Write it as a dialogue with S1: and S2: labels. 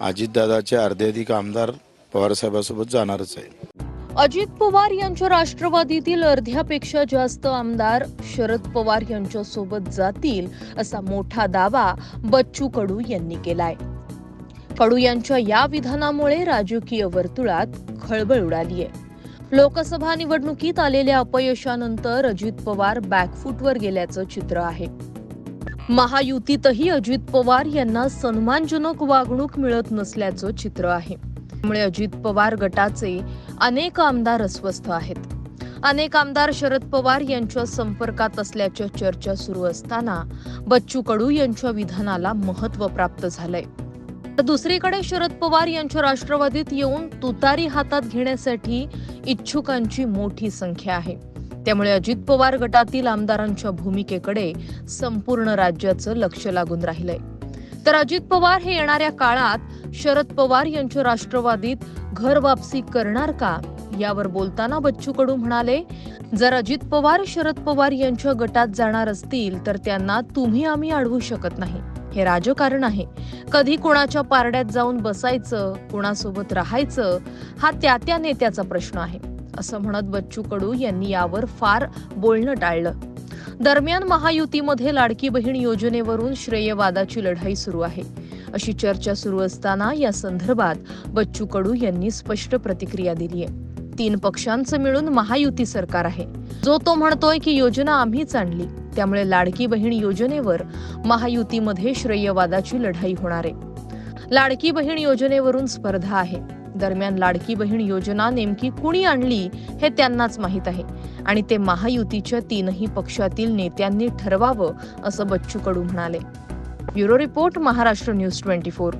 S1: अजितदादाचे अर्धे अधिक आमदार पवारसाहेबासोबत जाणारच आहे.
S2: अजित पवार यांच्या राष्ट्रवादीतील अर्ध्यापेक्षा जास्त आमदार शरद पवार यांच्या सोबत जातील असा मोठा दावा बच्चू कडू यांनी केलाय. कडू यांच्या या विधानामुळे राजकीय वर्तुळात खळबळ उडालीय. लोकसभा निवडणुकीत आलेल्या अपयशानंतर अजित पवार बॅकफूटवर गेल्याचं चित्र आहे. महायुतीतही अजित पवार यांना सन्मानजनक वागणूक मिळत नसल्याचं चित्र आहे. त्यामुळे अजित पवार गटाचे अनेक आमदार अस्वस्थ आहेत. अनेक आमदार शरद पवार यांच्या संपर्कात असल्याच्या चर्चा सुरू असताना बच्चू कडू यांच्या विधानाला महत्त्व प्राप्त झालंय. तर दुसरीकडे शरद पवार यांच्या राष्ट्रवादीत येऊन तुतारी हातात घेण्यासाठी इच्छुकांची मोठी संख्या आहे. त्यामुळे अजित पवार गटातील आमदारांच्या भूमिकेकडे संपूर्ण राज्याचं लक्ष लागून राहिलंय. तर अजित पवार हे येणाऱ्या काळात शरद पवार यांच्या राष्ट्रवादीत घर वापसी करणार का यावर बोलताना बच्चू कडू म्हणाले जर अजित पवार शरद पवार यांच्या गटात जाणार असतील तर त्यांना तुम्ही आम्ही अडवू शकत नाही. हे राजकारण आहे. कधी कोणाच्या पारड्यात जाऊन बसायचं कोणासोबत राहायचं हा त्या त्या नेत्याचा प्रश्न आहे. असं म्हणत बच्चू कडू यांनी यावर फार बोलणं टाळलं. दरम्यान महायुतीमध्ये लाडकी बहीण योजनेवरून श्रेयवादाची लढाई सुरू आहे. अशी चर्चा सुरू असताना या संदर्भात बच्चू कडू यांनी स्पष्ट प्रतिक्रिया दिली आहे तीन पक्षांचं मिळून महायुती सरकार आहे. जो तो म्हणतोय की योजना आम्हीच आणली त्यामुळे लाडकी बहीण योजनेवर महायुतीमध्ये श्रेयवादाची लढाई होणार आहे. लाडकी बहीण योजनेवरून स्पर्धा आहे. दरम्यान लाडकी बहीण योजना नेमकी कुणी आणली हे त्यांनाच माहीत आहे. आणि ते महायुतीच्या तीनही पक्षातील नेत्यांनी ठरवावं असं बच्चू कडू म्हणाले. Bureau report Maharashtra news twenty four.